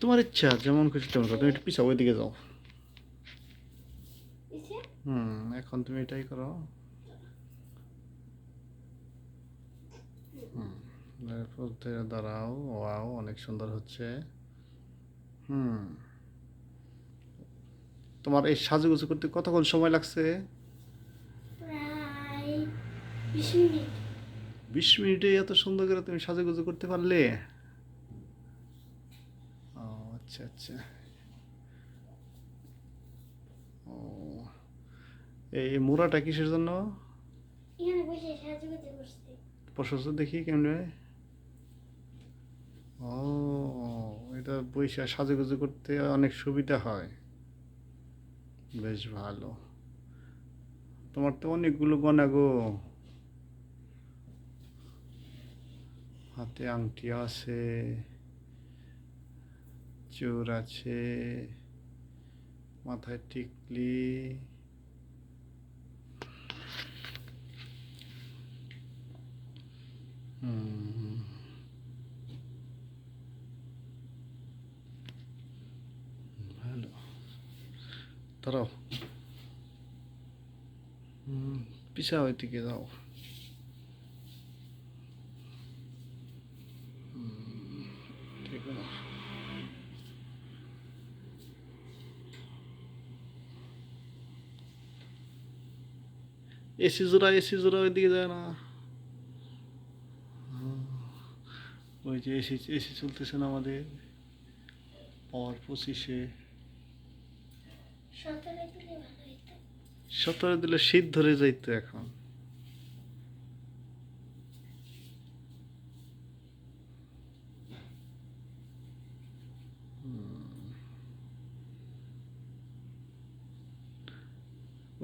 তোমার ইচ্ছা যেমন খুশি তেমন তুমি একটু পিছাও ওইদিকে যাও। হুম এখন তুমি এটাই করো। এরপর দাঁড়াও। ওয়াও অনেক সুন্দর হচ্ছে। হুম। তোমার এই সাজুগুজু করতে কতক্ষণ সময় লাগছে? বিশ মিনিটে। এত সুন্দর করে তুমি সাজুগুজু করতে পারলে? আচ্ছা আচ্ছা। ও। এই মোড়াটা কিসের জন্য? প্রশস্ত দেখি কেমনে ও এটা বৈশা সাজুগুজু করতে অনেক সুবিধা হয়। বেশ ভালো। তোমার তো অনেকগুলো গনা গো। হাতে আংটি আছে। চোর আছে মাথায় টিকলি ভালো দাঁড়াও হুম পিছা ওইদিকে যাও ঠিক আছে এসি জোড়া এসি জোড়া ওইদিকে যায় না। ওই যে এসি এসি চলতেছে না আমাদের। পাওয়ার পঁচিশে। দিলে সতেরো দিলে শীত ধরে যাইতো এখন।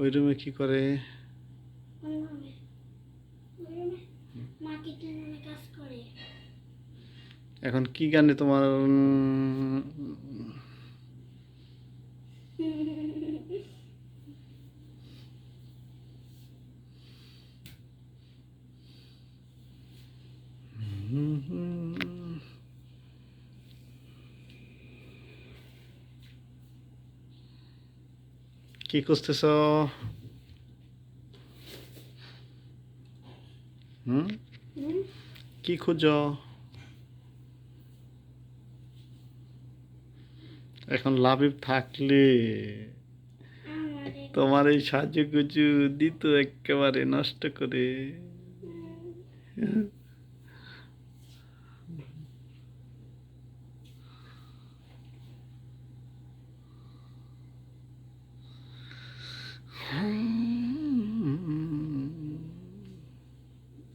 ওই রুমে কি করে কোন রুমে ওই রুমে মা কিচেন রুমে কাজ করে এখন কি গানে তোমার কি করতেছ হুম? কি খুঁজ এখন লাভিব থাকলে তোমার এই সাহায্য সাজুগুজু দিত একেবারে নষ্ট করে।